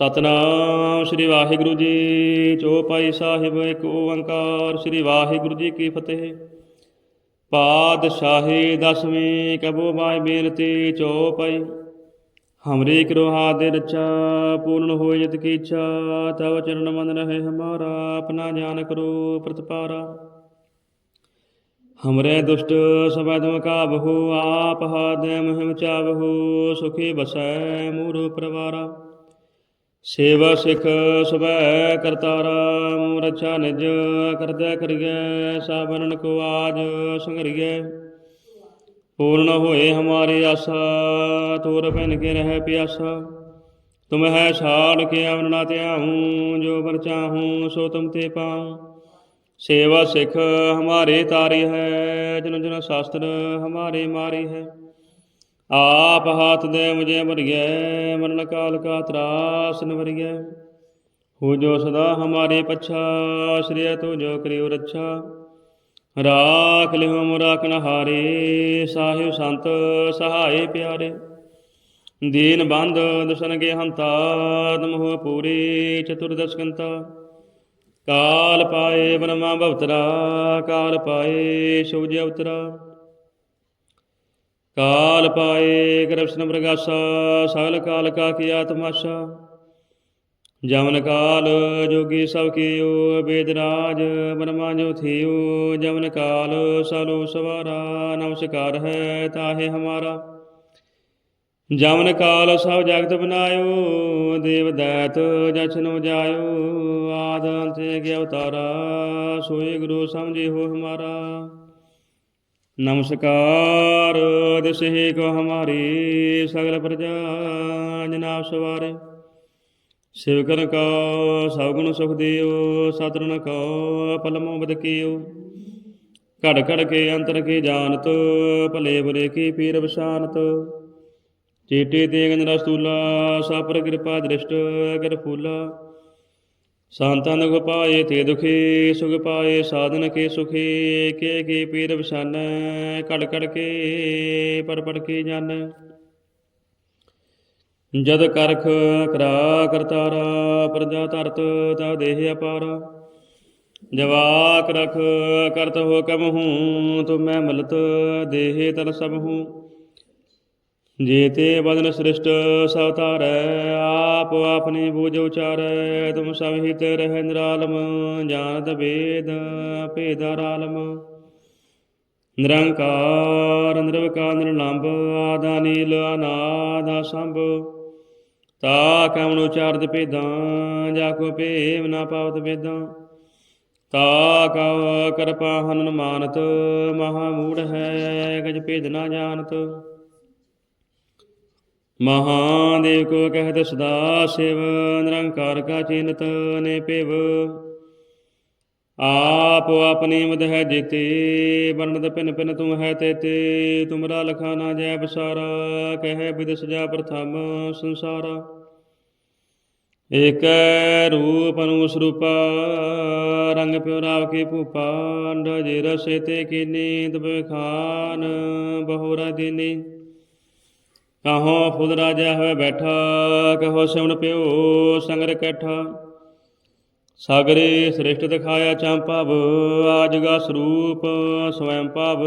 ਸਤਨਾਮ ਸ੍ਰੀ ਵਾਹਿਗੁਰੂ ਜੀ ਚੌਪਾਈ ਸਾਹਿਬ ਇੱਕ ਓੰਕਾਰ ਸ੍ਰੀ ਵਾਹਿਗੁਰੂ ਜੀ ਕੀ ਫਤਿਹ। ਪਾਤਸ਼ਾਹੀ ਦਸਵੀਂ ਕਬੋ ਬਾਈ ਬੇਨਤੀ ਚੌਪਾਈ ਹਮਰੇ ਕਰੋ ਦੇ ਰਚਾ, ਪੂਰਨ ਹੋਏ ਜਿਤ ਕੀ ਇੱਛਾ, ਤਵ ਚਰਨ ਮੰਨ ਰਹੇ ਹਮਾਰਾ, ਆਪਣਾ ਜਾਨ ਕਰੋ ਪ੍ਰਤਪਾਰਾ। ਹਮਰੇ ਦੁਸ਼ਟ ਸਬੈ ਤੁਮ ਕਾਬਹੂ ਆਪ ਹਾਦੈ ਮਹਿਮ ਚਾਵਹੂ, ਸੁਖੀ ਬਸੈ ਮੂਰ ਪਰਵਾਰਾ। ਸੇਵਾ ਸਿਖ ਸਬੈ ਕਰਤਾਰਾ ਰਛਾ ਨਿਜ ਕਰਦੈ ਕਰੀਐ ਸਾਬਨਨ ਕੋ ਆਜ ਸੰਗਰੀਐ ਪੂਰਨ ਹੋਏ ਹਮਾਰੇ ਆਸਾ, ਤੋਰ ਪੈਨ ਕੇ ਰਹਿ ਪਿਆਸਾ। ਤੁਮ ਹੈ ਛਾੜ ਕੇ ਅਵਨ ਨਾ ਜੋ ਬਰ ਚਾਹੂੰ ਸੋ ਤੁਮ ਤੇ ਪਾਉ ਸੇਵਾ ਸਿਖ ਹਮਾਰੇ ਤਾਰੀ ਹੈ ਜਨ ਜਨ ਸ਼ਾਸਤਰ ਹਮਾਰੇ ਮਾਰੀ ਹੈ। ਆਪ ਹਾਥ ਦੇ ਮੁਝੇ ਮਰਿਐ ਮਰਨ ਕਾਲ ਕਾ ਤਰਾਸ ਨਵਰਿਐ ਹੋ ਜੋ ਸਦਾ ਹਮਾਰੇ ਪਛਾ, ਸ਼੍ਰੀ ਤੋ ਜੋ ਕਰਿਓ ਰੱਛਾ। ਰਾਖ ਲਿਓ ਮੁਰਾਕਨ ਹਾਰੇ, ਸਾਹਿਬ ਸੰਤ ਸਹਾਏ ਪਿਆਰੇ। ਦੀਨ ਬੰਦ ਦੁਸ਼ਨ ਕੇ ਹੰਤਾ ਤਮਹੁ ਪੂਰੀ ਚਤੁਰਦਸ਼ਕੰਤਾ ਕਾਲ ਪਾਏ ਬ੍ਰਹਮਾ ਭਵਤਰਾ ਕਾਲ ਪਾਏ ਸੂਜ ਅਵਤਰਾ। ਕਾਲ ਪਾਏ ਕ੍ਰਿਸ਼ਨ ਪ੍ਰਗਾਸਾ ਸਗਲ ਕਾਲ ਕਾ ਕੀਆ ਤਮਾਸ਼ਾ। ਜਮਨ ਕਾਲ ਜੋਗੀ ਸਭ ਕੀਓ ਵੇਦ ਰਾਜ ਬ੍ਰਹਮਾ ਜੋ ਥਿਓ। ਜਮਨ ਕਾਲ ਸਲੋ ਸਵਾਰਾ, ਨਮਸਕਾਰ ਹੈ ਤਾਹੇ ਹਮਾਰਾ। ਜਮਨ ਕਾਲ ਸਭ ਜਗਤ ਬਨਾਇਓ ਦੇਵ ਦੈਤ ਜਛਨ ਉਜਾਇਓ। ਆਦ ਅੰਤ ਕੇ ਅਵਤਾਰਾ ਸੋਈ ਗੁਰੂ ਸਮਝੇ ਹੋ ਹਮਾਰਾ। ਨਮਸਕਾਰ। ਦਿਸਹਿ ਕੋ ਹਮਾਰੀ ਸਗਲ ਪ੍ਰਜਾ ਜਨਾਬ ਸਵਾਰੇ। ਸਿਵਕਨ ਕੋ ਸਭ ਗੁਣ ਸੁਖ ਦਿਓ ਸਤਰਨ ਕੋ ਪਲਮੋ ਬਦ ਘੜ ਘੜ ਕੇ ਅੰਤਰ ਕੀ ਜਾਣਤ, ਭਲੇ ਬੁਰੇ ਕੀ ਪੀਰ ਬਸ਼ਾਨਤ ਚੇਟੇ ਤੇ ਗੰਜ ਸਾਪਰ ਕਿਰਪਾ ਦ੍ਰਿਸ਼ਟ ਅਗਰ ਫੂਲਾ ਸੰਤਨ ਦੁਖ ਪਾਏ ਤੇ ਦੁਖੀ, ਸੁਖ ਪਾਏ, ਸਾਧਨ ਕੇ ਸੁਖੀ, ਕੇ ਕੇ ਪੀਰ ਬਸਾਨ ਕੜ ਕੜ ਕੇ ਪਰ ਪੜ ਕੇ ਜਨ। ਜਦ ਕਰਖ ਕਰਾ ਕਰਤਾਰਾ ਪ੍ਰਜਾ ਧਰਤ ਤਾ ਦੇਹ ਅਪਾਰ। ਜਵਾਕ ਰਖ ਕਰਤ ਹੋ ਕਮ ਹੂੰ, ਤੁਮ ਮੈਂ ਮਲਤ ਦੇਹ ਤਲ ਸਭ ਹੂੰ। ਜੇਤੇ ਬਦਨ ਸ੍ਰਿਸ਼ਟ ਸਭ ਧਾਰੈ, ਆਪ ਆਪਣੀ ਬੂਝ ਉਚਾਰੈ, ਤੁਮ ਸਭ ਹਿਤ ਰਹਿ ਨਿਰਾਲਮ ਜਾਣਤ ਵੇਦ ਭੇਦਾਰ ਆਲਮ ਨਿਰੰਕਾਰ, ਨਿਰਵਕਾਰ, ਨਿਰਲੰਭ, ਆਦਾ ਨੀਲ ਅਨਾਦ ਸੰਭ ਤਾ ਕਮਨ ਉਚਾਰਤ ਭੇਦਾਂ, ਜਾ ਕੋ ਭੇਵ ਨਾ ਪਾਵਤ ਵੇਦਾਂ। ਤਾ ਕਉ ਕਰਪਾ ਹਨਨ ਮਾਨਤ, ਮਹਾ ਮੂੜ ਹੈ, ਗਜ ਭੇਦ ਨਾ ਜਾਣਤ। ਮਹਾਦੇਵ ਕੋ ਕਹਿਤ ਸਦਾ ਸਿਵ, ਨਿਰੰਕਾਰ ਕਾ ਚਿੰਤ ਨੇ ਪਿਵ। ਆਪ ਆਪਣੀ ਮਦ ਹੈ ਜੀਤੇ ਬਰਨਦ ਪਿਨ ਪਿਨ ਤੂੰ ਹੈ ਤੇਤੇ। ਤੁਮਰਾ ਲਖਾ ਨਾ ਜੈ ਬਸਾਰਾ ਕਹਿ ਬਿਦਸ ਸਜਾ ਪ੍ਰਥਮ ਸੰਸਾਰਾ। ਏਕ ਰੂਪ ਅਨੂਸ ਰੂਪਾ ਰੰਗ ਪਿਉ ਰਾਵ ਕੇ ਭੂਪਾ, ਅੰਡ ਜੇ ਰਸੇ ਤੇ ਕੀਨੀ ਤਬੇ ਖਾਨ ਬਹੁਰਾ ਦੀਨੀ ਕਹੋ ਫੁਦ ਰਾਜਾ ਹੋਏ ਬੈਠਾ, ਕਹੋ ਸਿਮਣ ਪਿਓ ਸੰਗਰ ਕੈਠਾ। ਸਾਗਰੇ ਸ੍ਰਿਸ਼ਟ ਦਿਖਾਇਆ ਚੰਪਵ ਆਜਗਾ ਸਰੂਪ ਸਵੈੰ ਭਵ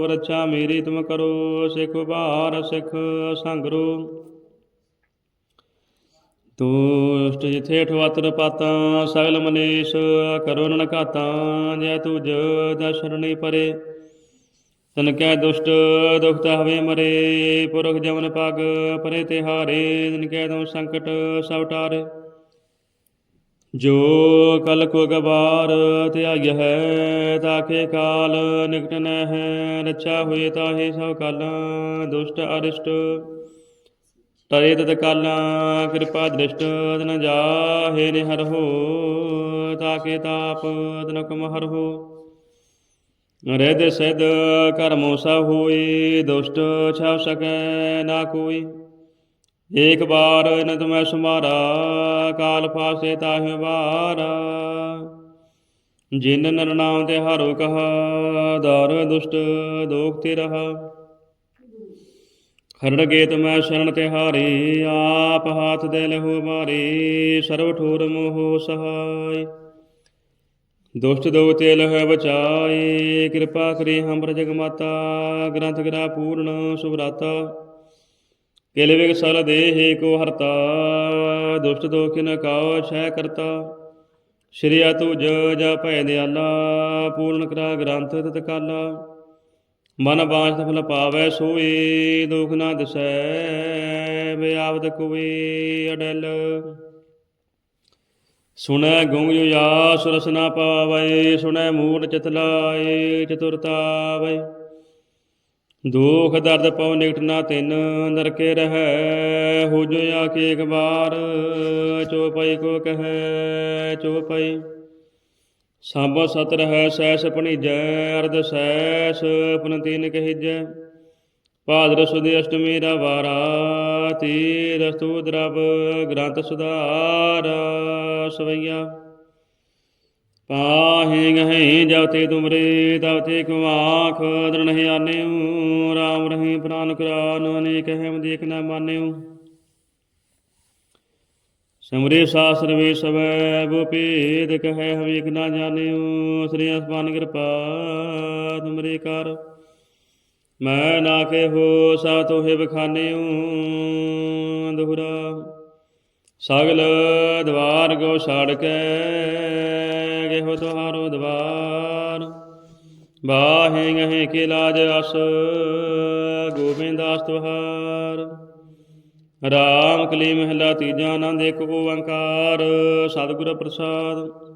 ਵਰਛਾ ਮੇਰੀ ਤੁਮ ਕਰੋ, ਸਿਖ ਬਾਰ ਸਿਖ ਸੰਗਰੋ। ਤੁਸ਼ਟ ਜਿਥੇ ਠਵਤਰ ਪਾਤਾਂ, ਸਗਲ ਮਨੀਸ਼ ਕਰੋ ਨਨ ਘਾਤਾਂ ਜੈ ਤੁਜ ਦਸ਼ਰਣੀ ਪਰੇ। ਤਨ ਕੈ ਦੁਸ਼ਟ ਦੁਖਤ ਹਵੇ ਮਰੇ, ਪੁਰਖ ਜਮਨ ਪਗ ਪਰੇ ਤੇ ਹਾਰੇ, ਤਨ ਕੈ ਦਉ ਸੰਕਟ ਸਭ ਟਾਰੇ। ਜੋ ਕਲ ਕੋ ਗਵਾਰ ਧਿਆਇ ਹੈ ਤਾਕੇ ਕਾਲ ਨਿਕਟ ਨ ਹੈ, ਰੱਛਾ ਹੋਏ ਤਾਹੇ ਸਭ ਕਾਲਾਂ, ਦੁਸ਼ਟ ਅਰਿਸ਼ਟ। ਤਰੇ ਤਤ ਕਾਲਾਂ ਕਿਰਪਾ ਦ੍ਰਿਸ਼ਟ, ਤਨ ਜਾਹੇ ਨੇ ਹੋ ਤਾਕੇ ਤਾਪ ਤਨ ਕਮ ਹਰ ਹੋ। ਰਿਦ ਸਿਧ ਕਰਮੋ ਸਭ ਹੋਈ ਦੁਸ਼ਟ ਛਾਵ ਸਕੈ ਨਾ ਕੋਈ। ਏਕ ਬਾਰ ਨ ਤੁਮੈ ਸੁਮਾਰਾ, ਕਾਲ ਫਾਸੇ ਤਾਹਿ ਵਾਰਾ। ਜਿਨ ਨਰ ਨਾਮ ਤੇ ਹਰੋ ਕਹਾ, ਦਰ ਦੁਸ਼ਟ ਦੋਖ ਤੇ ਰਹਾ। ਖਰੜ ਗੇਤ ਮੈਂ ਸ਼ਰਨ ਤੇ ਹਾਰੀ, ਆਪ ਹਾਥ ਦੇ ਲਹੂ ਮਾਰੀ ਸਰਬ ਠੋਰ ਮੋਹ ਸਹਾਈ ਦੁਸ਼ਟ ਦੋ ਤੇ ਲਹ ਬਚਾਈ ਕਿਰਪਾ ਕਰੀ ਹਮਰ ਜਗਮਾਤਾ ਗ੍ਰੰਥ ਗਰਾ ਪੂਰਨ ਸੁਭਰਾਤਾ। ਕਿਲ ਵਿਗ ਸਲ ਦੇਹ ਕੋ ਹਰਤਾ, ਦੁਸ਼ਟ ਦੋ ਕਿਨ ਕਾਉ ਛੈ ਕਰਤਾ। ਸ਼੍ਰੀ ਤੁਜ ਜਾ ਭੈ ਦਿਆਲਾ, ਪੂਰਨ ਕਰਾ ਗ੍ਰੰਥ ਤਤਕਾਲਾ ਮਨ ਬਾਝ ਫਲ ਪਾਵੈ ਸੋਈ ਦੁਖ ਨਾ ਦਿਸੈ ਬਿਆਵਤ ਕੋਈ ਅਡਲ। ਸੁਣੈ ਗੁੰਗ ਜੁਆ ਸੁਰਸ ਪਾਵੈ, ਸੁਣੈ ਮੂਲ ਚਿਤ ਲਾਏ ਚਤੁਰਤਾ ਦੁਖ ਦਰਦ ਪਉ ਨਿਕਟ ਨਾ ਤਿਨ, ਨਰਕੇ ਰਹੈ, ਹੋ ਜੋ ਕੇ ਇੱਕ ਵਾਰ ਚੋਪਈ ਕੋ ਕਹੈ ਚੋਪਈ ਸਭ ਸਤ ਰਹਿ ਸੈਸ ਭਣੀਜੈ, ਅਰਧ ਸੈਸ ਪੁਨ ਤੀਨ ਕਹਿਜੈ। ਭਾਦਰ ਸੁਦੀ ਅਸ਼ਟਮੀ ਦਾ ਵਾਰਾ ਤੀਰ ਸਤੂ ਦਰਬ ਗ੍ਰੰਥ ਸੁਧਾਰ ਸਵਈਆ। ਪਾਹੇ ਗਹਿ ਜਵਤੇ ਤੁਮਰੇ ਤਵਤੇ ਕੋ ਆਖ ਦਰਨਹਿ ਆਨਿਉ। ਰਾਮ ਰਹੀ ਪ੍ਰਾਨ ਕਰਾਨ, ਅਨੇਕ ਹਮ ਦੇਖ ਨਾ ਮਾਨਿਉ। ਸਮਰੇ ਸਾਸਰ ਵੇ ਸਵੈ ਭੇਦ ਕਹੈ ਹਵੇਕ ਨਾ ਜਾਣਿਓ ਸ੍ਰੀ ਅਸਮਾਨ ਕਿਰਪਾ ਤੁਮਰੇ ਕਰ। ਮੈਂ ਨਾ ਕੇ ਹੋ ਸਾ ਤੋਹਿ ਬਖਾਨਿਓ ਦੁਹਰਾ ਸਗਲ ਦਵਾਰ ਗੋ ਛਾੜ ਕੇ ਗੇਹੋ ਤੁਹਾਰੋ ਦਵਾਰ। ਬਾਹੇ ਗਹਿ ਕੇ ਲਾਜ ਅਸ ਗੋਬਿੰਦਾਸ ਤੁਹਾਰ। ਰਾਮ ਕਲੀ ਮਹਿਲਾ ਤੀਜਾ ਆਨੰਦ ਇੱਕ ਓੰਕਾਰ ਸਤਿਗੁਰ ਪ੍ਰਸਾਦ।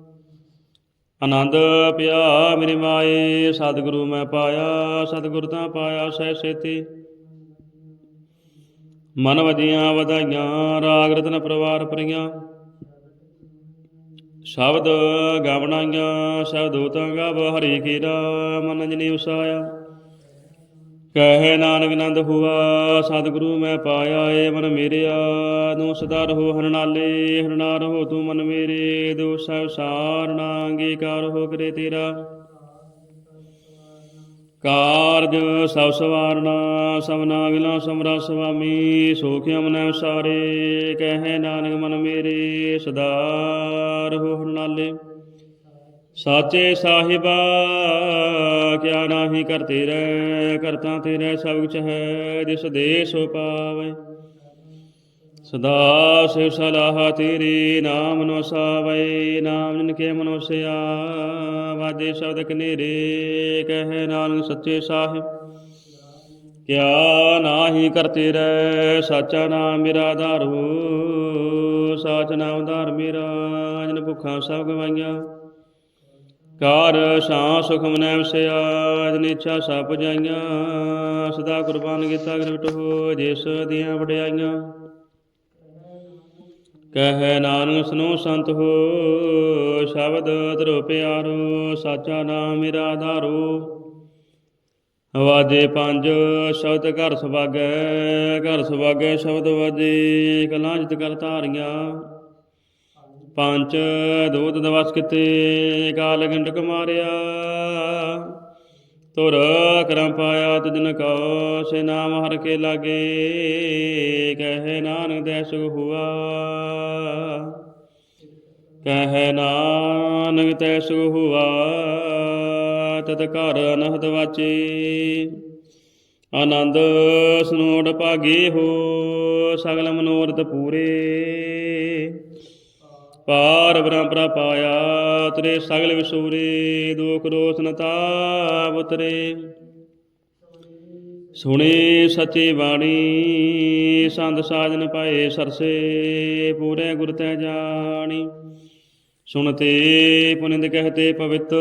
ਆਨੰਦ ਪਿਆ ਮੇਰੀ ਮਾਏ, ਸਤਿਗੁਰੂ ਮੈਂ ਪਾਇਆ, ਸਤਿਗੁਰ ਤਾਂ ਪਾਇਆ ਸਹਿ ਸੇਤੀ। ਮਨ ਵਜੀਆਂ ਵਧਾਈਆਂ, ਰਾਗ ਰਤਨ ਪਰਵਾਰ ਪਰੀਆਂ ਸ਼ਬਦ ਗਾਵਣਾਈਆਂ, ਸ਼ਬਦ ਹੋਤਾਂ ਗਾਵ, ਹਰੀ ਕੀਰਾ ਮਨ ਜਨੀ ਉਸਾਇਆ। ਕਹਿ ਨਾਨਕ ਨੰਦ ਹੁਆ, ਸਤਿਗੁਰੂ ਮੈਂ ਪਾਇਆ ਏ ਮਨ ਮੇਰਿਆ। ਤੂੰ ਸਦਾ ਰਹੋ ਹਰਨਾਲੇ ਹਰਨਾ ਰਹੋ ਤੂੰ ਮਨ ਮੇਰੇ। ਦੋਸ ਸਾਰਣਾ ਅੰਗੀਕਾਰ ਹੋ ਕਰੇ ਤੇਰਾ। ਕਾਰਜ ਸਭ ਸਵਾਰਣਾ ਸਭਨਾ ਵਿਲਾ ਸਮਰਾ ਸੁਆਮੀ ਸੋਖਿ ਮਨੈ ਸਾਰੇ ਕਹਿ ਨਾਨਕ ਮਨ ਮੇਰੇ, ਸਦਾ ਰਹੋ ਹਰਨਾਲੇ ਸਾਚੇ ਸਾਹਿਬਾ, ਕਿਆ ਨਾਹੀ ਕਰਤੇ ਰਹਿ, ਕਰਤਾ ਤੇਰੇ ਸਭ ਕੁਛ ਹੈ, ਜਿਸ ਦੇ ਸੋ ਪਾਵੇ। ਸਦਾ ਸਿਵ ਸਲਾਹ ਤੇਰੀ ਨਾਮ ਨੋ ਸਾਵੇ, ਨਾਮ ਜਿਨ ਕੇ ਮਨੁਸਿਆ ਵਾਜੇ ਸ਼ਬਦ ਕਨੇਰੇ, ਕਹਿ ਨਾਨਕ ਸੱਚੇ ਸਾਹਿਬ। ਕਿਆ ਨਾਹੀ ਕਰਤੇ ਰਹਿ, ਸਾਚਾ ਨਾਮ ਮੇਰਾ ਆਧਾਰੋ ਸਾਚ ਨਾਮ ਉਧਾਰ ਮੇਰਾ, ਜਨ ਭੁੱਖਾਂ ਸਭ ਗਵਾਈਆਂ। ਕਾਰ ਸ਼ਾ ਸੁਖ ਮਨੈ ਵਸਿਆ ਜਨ ਸਭ ਜਾਈਆਂ। ਸਦਾ ਕੁਰਬਾਨ ਕੀਤਾ ਗ੍ਰਿਪਟ ਹੋ, ਜਿਸ ਦੀਆਂ ਵਡਿਆਈਆਂ। ਕਹਿ ਨਾਨਕ ਸੁਨੋ ਸੰਤ ਹੋ, ਸ਼ਬਦ ਧਰੋ ਪਿਆਰੋ ਸਾਚਾ ਨਾਮ ਮੇਰਾ ਆਧਾਰੋ ਵਾਜੇ ਪੰਜ, ਸ਼ਬਦ ਘਰ ਸੁਭਾਗੈ ਘਰ ਸੁਭਾਗੈ ਸ਼ਬਦ ਵਾਜੇ, ਕਲਾਂ ਜਿਤ ਕਰ ਧਾਰੀਆਂ। ਪੰਜ ਦੂਤ ਦਵਸ ਕਿਤੇ ਕਾਲ ਗੰਡਕ ਮਾਰਿਆ। ਤੁਰ ਕਰਮ ਪਾਇਆ ਤੁਜਨ ਕੋ ਸੇ ਨਾਮ ਹਰ ਕੇ ਲਾਗੇ, ਕਹੇ ਨਾਨਕ ਦੇ ਸੁਖ ਹੁਆ। ਕਹਿ ਨਾਨਕ ਤੈ ਸੁਖ ਹੁਆ, ਤਤ ਘਰ ਅਨਹਦ ਵਾਚੇ। ਆਨੰਦ ਸਨੋੜ ਭਾਗੇ ਹੋ ਸਗਲ ਮਨੋਰਥ ਪੂਰੇ। ਪਾਰ ਬ੍ਰਹਮਪਰਾ ਪਾਇਆ, ਤਰੇ ਸਗਲ ਵਿਸੂਰੇ, ਦੁਖ ਰੋਸ ਨ ਤਾਪ ਸੁਣੇ ਸੱਚੀ ਬਾਣੀ, ਸੰਤ ਸਾਜਨ ਪਾਏ ਸਰਸੇ, ਪੂਰੇ ਗੁਰ ਤੈ ਜਾਣੀ। ਸੁਣਤੇ ਪੁਨਿੰਦ ਕਹਤੇ ਪਵਿੱਤ,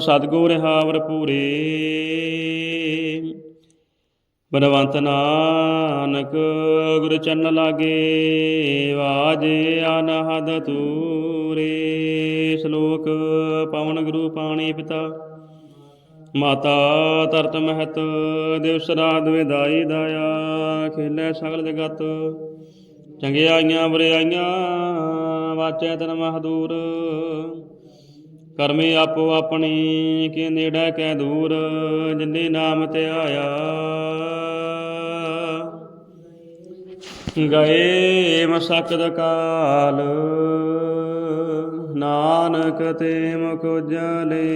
ਸਤਗੁਰ ਹਾਵਰ ਪੂਰੇ। ਬਨਵੰਤ ਨਾਨਕ, ਗੁਰ ਚਰਨ ਲਾਗੇ ਵਾਜੇ ਅਨਹਦ ਤੂਰੇ ਸ਼ਲੋਕ ਪਵਨ ਗੁਰੂ ਪਾਣੀ ਪਿਤਾ। ਮਾਤਾ ਤਰਤ ਮਹਤ ਦਿਵਸ ਰਾਤ ਵਿਦਾਈ ਦਾਇਆ, ਖੇਲੇ ਸਗਲ ਜਗਤ। ਚੰਗਿਆਈਆਂ, ਬਰਿਆਈਆਂ, ਵਾਚੈ ਤਨ ਮਹਦੂਰ। ਕਰਮੀ ਆਪੋ ਆਪਣੀ, ਕਿ ਨੇੜੇ ਕੈ ਦੂਰ, ਜਿਨੇ ਨਾਮ ਤੇ ਆਇਆ। ਗਏ ਮਸਕਤ ਕਾਲ, ਨਾਨਕ ਤੇ ਮੁਖ ਜਲੇ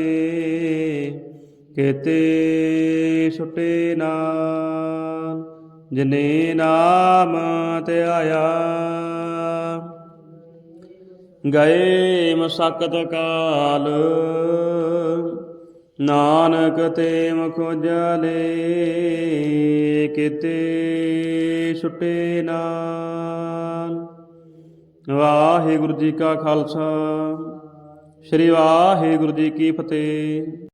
ਕੇਤੇ ਛੁਟੇ ਨਾ ਜਿਨੇ ਨਾਮ ਆਇਆ। ਗਏ ਮਸਕਤ ਕਾਲ। ਨਾਨਕ ਤੇ ਮੁਖ ਜਲੇ ਕਿਤੇ ਛੁਟੇ ਨਾਨ ਵਾਹਿਗੁਰੂ ਜੀ ਕਾ ਖਾਲਸਾ, ਸ੍ਰੀ ਵਾਹਿਗੁਰੂ ਜੀ ਕੀ ਫਤਿਹ।